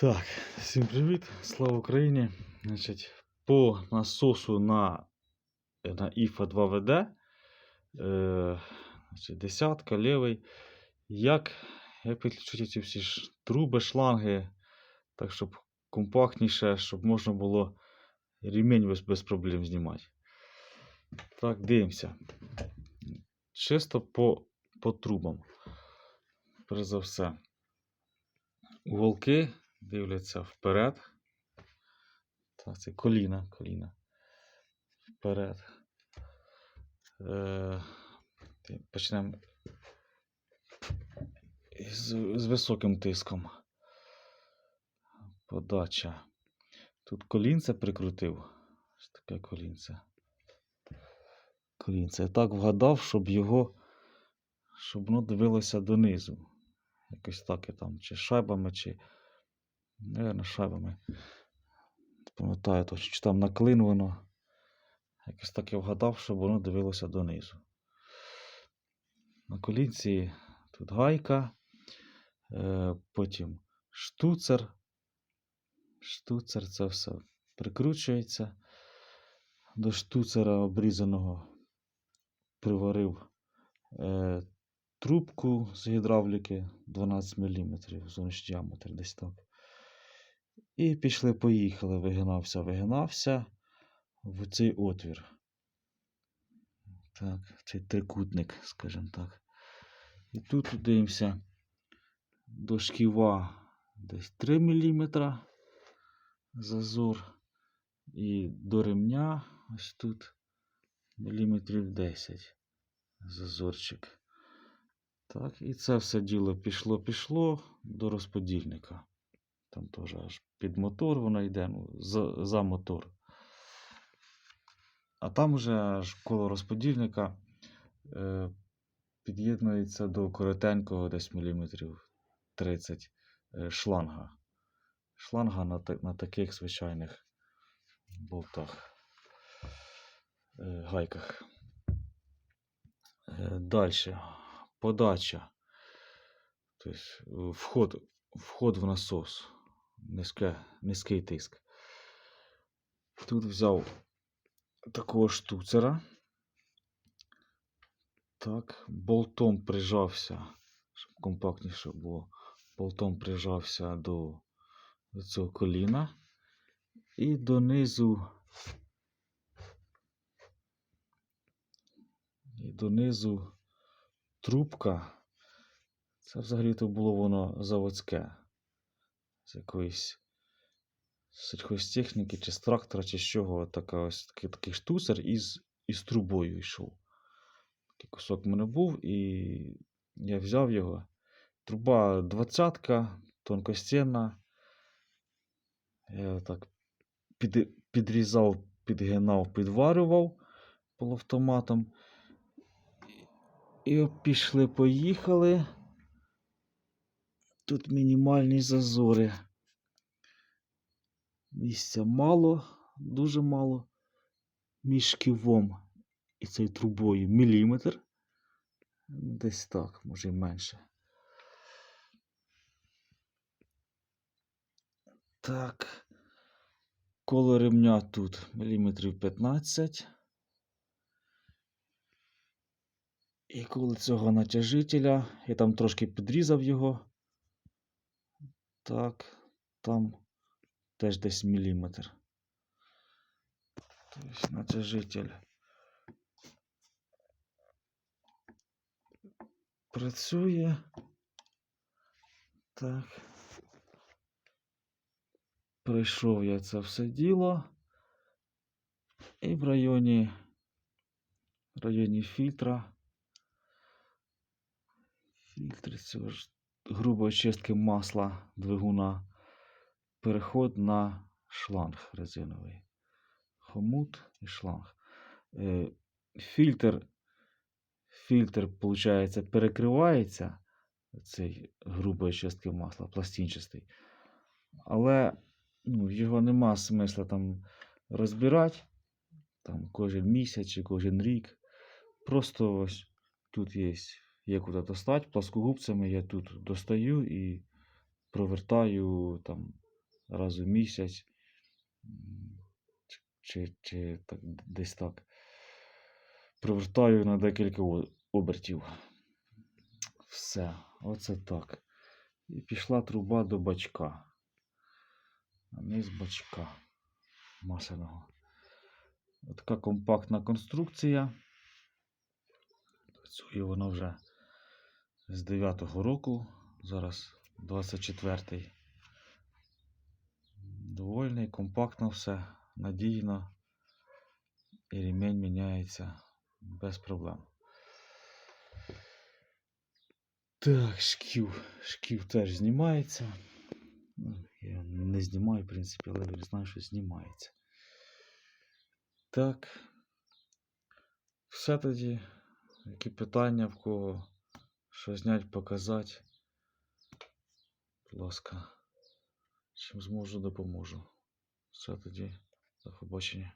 Так, всім привіт, слава Україні. Значить, по насосу на, на IFA 2VD, е, значить, десятка, лівий. Як, як підключити ці всі ж труби, шланги, так, щоб компактніше, щоб можна було ремінь без, без проблем знімати. Так, дивимося. Чисто по, по трубам. Перш за все. Уголки дивляться вперед. Так, це коліна, коліна. Вперед. Е, почнемо з, з високим тиском. Подача. Тут колінце прикрутив. Ось таке колінце. Колінце. Я так вгадав, щоб його, щоб воно дивилося донизу. Якось так я там, чи шайбами, чи. Наверно, шайбами. Пам'ятаю точно, чи там на воно. Якось так я вгадав, щоб воно дивилося донизу. На колінці тут гайка, е, потім штуцер. Штуцер це все прикручується. До штуцера обрізаного приварив е, трубку з гідравліки 12 мм, зовнішній діаметр десь так. І пішли, поїхали, вигинався, вигинався в цей отвір. Так, цей трикутник, скажімо так. І тут дивимося до шківа десь 3 мм зазор. І до ремня ось тут міліметрів 10 зазорчик. Так, і це все діло пішло, пішло до розподільника. Там теж аж під мотор воно йде, ну, за, за мотор. А там вже аж коло розподільника е, під'єднується до коротенького десь міліметрів 30 е, шланга. Шланга на, на таких звичайних болтах, е, гайках. Е, Далі. Подача. Тобто вход, вход в насос. Низьке, низький тиск. Тут взяв такого штуцера. Так, болтом прижався, щоб компактніше було. Болтом прижався до, до цього коліна. І донизу. І донизу трубка. Це взагалі-то було воно заводське. З якоїсь сільхозтехніки, чи з трактора, чи з чого. Така ось такий, такий штуцер із, із трубою йшов. Такий кусок в мене був, і я взяв його. Труба двадцятка, тонкостінна. Я так під, підрізав, підгинав, підварював полуавтоматом. І пішли, поїхали. Тут мінімальні зазори. Місця мало, дуже мало. Між шківом і цією трубою міліметр. Десь так, може і менше. Так. Коло ремня тут міліметрів 15. І коло цього натяжителя я там трошки підрізав його. Так, там теж десь міліметр. Тобто натяжитель працює. Так. Пройшов я це все діло. І в районі, в районі фільтра. Фільтр цього ж грубої очистки масла двигуна. Переход на шланг резиновий. Хомут і шланг. Е, Фільтр, фільтр, виходить, перекривається цей грубої очистки масла, пластинчастий. Але ну, його нема смисла там розбирати там, кожен місяць чи кожен рік. Просто ось тут є, є куди достати. Плоскогубцями я тут достаю і провертаю там раз у місяць, чи, чи, так, десь так. Привертаю на декілька обертів. Все, оце так. І пішла труба до бачка. А низ бачка масляного. Така компактна конструкція. Працює вона вже з 9-го року. Зараз 24-й. Довольний, компактно все, надійно. І ремінь міняється без проблем. Так, шків. Шків теж знімається. Я не знімаю, в принципі, але я знаю, що знімається. Так. Все тоді. Які питання в кого? Що знять, показати? Будь ласка. Чим зможу, допоможу. Все тоді. До побачення.